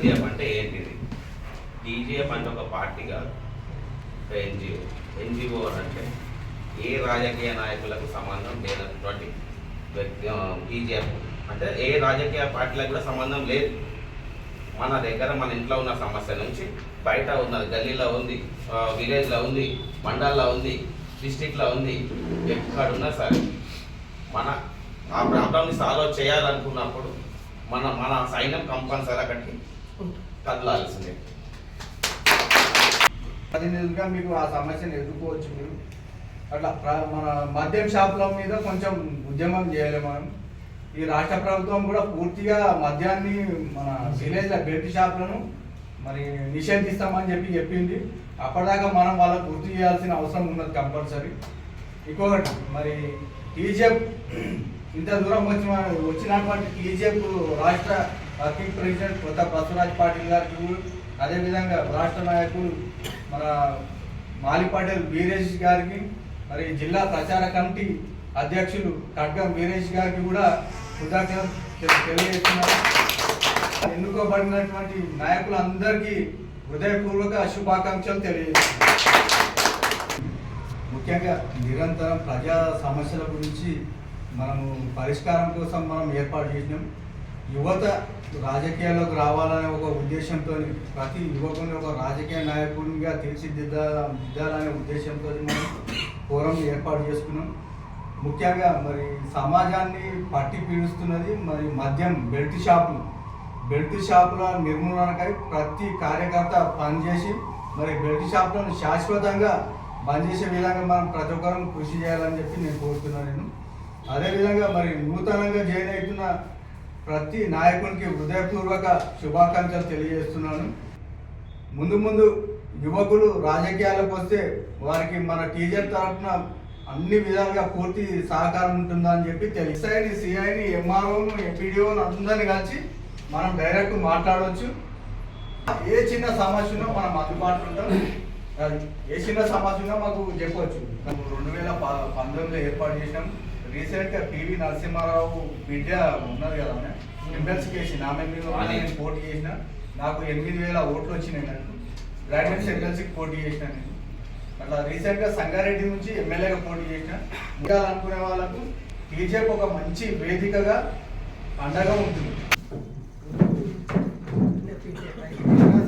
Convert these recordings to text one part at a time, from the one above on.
TGF అంటే ఏంటిది? TGF అంటే ఒక పార్టీ కాదు ఒక ఎన్జిఓ ఎన్జిఓ అంటే ఏ రాజకీయ నాయకులకు సంబంధం లేనటువంటి వ్యక్తి టీజీఎఫ్ అంటే ఏ రాజకీయ పార్టీలకు కూడా సంబంధం లేదు. మన దగ్గర మన ఇంట్లో ఉన్న సమస్య నుంచి బయట ఉన్నది గల్లీలో ఉంది విలేజ్లో ఉంది మండల్లో ఉంది డిస్టిక్లో ఉంది ఎక్కడున్నా సరే మన ఆ ప్రాబ్లమ్ని సాల్వ్ చేయాలనుకున్నప్పుడు మన మన సైన్యం కంపల్సరీ అక్కడికి కదలాల్సిందే. ప్రతినిధులుగా మీకు ఆ సమస్యను ఎదుర్కోవచ్చు మీరు. అట్లా ప్ర- మన మద్యం షాపుల మీద కొంచెం ఉద్యమం చేయాలి మనం. ఈ రాష్ట్ర ప్రభుత్వం కూడా పూర్తిగా మద్యాన్ని మన విలేజ్ల బెల్ట్ షాపులను మరి నిషేధిస్తామని చెప్పి చెప్పింది. అప్పటిదాకా మనం వాళ్ళకు గుర్తు చేయాల్సిన అవసరం ఉన్నది కంపల్సరీ. ఇంకొకటి మరి టీజీఎఫ్ ఇంత దూరం వచ్చిన వచ్చినటువంటి టీజీఎఫ్ రాష్ట్ర వర్కింగ్ ప్రెసిడెంట్ కొత్త బసవరాజ్ పాటిల్ గారికి అదేవిధంగా రాష్ట్ర నాయకులు మన మాలి వీరేష్ గారికి మరి జిల్లా ప్రచార కమిటీ అధ్యక్షులు ఖడ్గం వీరేష్ గారికి కూడా కృతజ్ఞత తెలియజేస్తున్నారు ఎన్నుకోబడినటువంటి నాయకులందరికీ హృదయపూర్వక శుభాకాంక్షలు తెలియజేస్తున్నారు ముఖ్యంగా నిరంతరం ప్రజా సమస్యల గురించి మనము పరిష్కారం కోసం మనం ఏర్పాటు చేసినాం. యువత రాజకీయాల్లోకి రావాలనే ఒక ఉద్దేశంతో ప్రతి యువకుని ఒక రాజకీయ నాయకునిగా తీర్చిదిద్దా దిద్దాలనే ఉద్దేశంతో మనం ఫోరం ఏర్పాటు చేసుకున్నాం. ముఖ్యంగా మరి సమాజాన్ని పట్టి పీడిస్తున్నది మరి మద్యం బెల్ట్ షాపులు. బెల్ట్ షాపుల నిర్మూలనకై ప్రతి కార్యకర్త పనిచేసి మరి బెల్ట్ షాపులను శాశ్వతంగా బంద్ చేసే విధంగా మనం ప్రతి ఒక్కరం కృషి చేయాలని చెప్పి నేను కోరుతున్నాను నేను. అదేవిధంగా మరి నూతనంగా జాయిన్ అవుతున్న ప్రతి నాయకునికి హృదయపూర్వక శుభాకాంక్షలు తెలియజేస్తున్నాను. ముందు ముందు యువకులు రాజకీయాలకు వస్తే వారికి మన టీచర్ తరఫున అన్ని విధాలుగా పూర్తి సహకారం ఉంటుందని చెప్పి తెలుసు సిఐని ఎంఆర్ఓను ఎంపీడీఓను అందరిని కలిసి మనం డైరెక్ట్ మాట్లాడవచ్చు ఏ చిన్న సమస్య ఉన్నా మనం అందుబాటులో ఉంటాం. ఏ చిన్న సమస్య ఉన్నా మాకు చెప్పవచ్చు రెండు వేల ప- పంతొమ్మిదిలో ఏర్పాటు చేసినాం. రీసెంట్గా పివి నరసింహారావు బిడ్డ ఉన్నది కదా ఆమె. ఎమ్మెల్సీ కేసు ఆమె మీద నేను పోటీ చేసిన. నాకు ఎనిమిది వేల ఓట్లు వచ్చినాయి నాకు. ఎమ్మెల్సీకి పోటీ చేసిన నేను. అట్లా రీసెంట్గా సంగారెడ్డి నుంచి ఎమ్మెల్యేగా పోటీ చేసిన. ఉండాలనుకునే వాళ్ళకు టీజేపీ ఒక మంచి వేదికగా అండగా ఉంటుంది.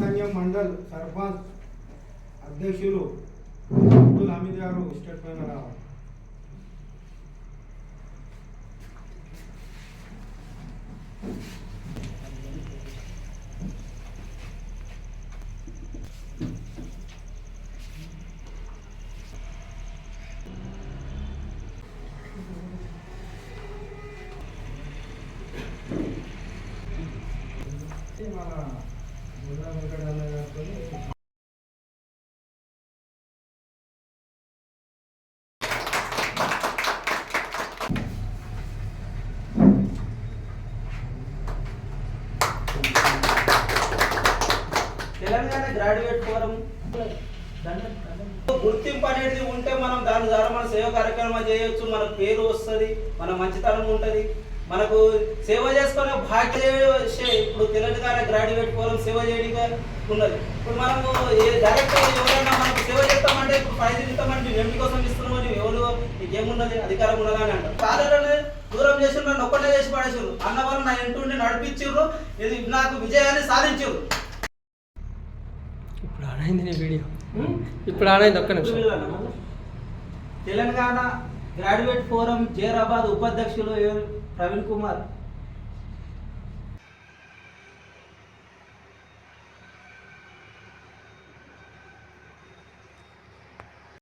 సంఘం మండల్ సర్పంచ్ అధ్యక్షులు అబ్దుల్ హమీద్ గారు స్టేట్ మన గారితో తెలంగాణ గ్రాడ్యుయేట్ ఫోరం. గుర్తింపు అనేది ఉంటే మనం దాని ద్వారా మన సేవ కార్యక్రమాలు చేయొచ్చు. మన పేరు వస్తుంది మన మంచితనం ఉంటుంది. మనకు సేవ చేసుకునే భాగ్య ఇప్పుడు తెలంగాణ గ్రాడ్యుయేట్ ఫోరం సేవ చేయడానికి ఉన్నది. ఇప్పుడు మనము ఏ డైరెక్ట్ ఎవరైనా మనకు సేవ చేస్తామంటే ఇప్పుడు పైసలు ఇస్తామంటే ఎంపీ కోసం ఇస్తున్నామని ఎవరు నీకేమున్నది అధికారం ఉన్నదా అని అంటారు దూరం చేసి నన్ను ఒక్కటే చేసి పడేసారు అన్న వాళ్ళు నా ఇంటుండి నడిపించారు ఇది నాకు విజయాన్ని సాధించారు ఇప్పుడు ఆడైంది నీ వీడియో. ఇప్పుడు ఆడైంది ఒక్క నిమిషం. తెలంగాణ గ్రాడ్యుయేట్ ఫోరం జైరాబాద్ ఉపాధ్యక్షులు ఎవరు? ప్రవీణ్ కుమార్.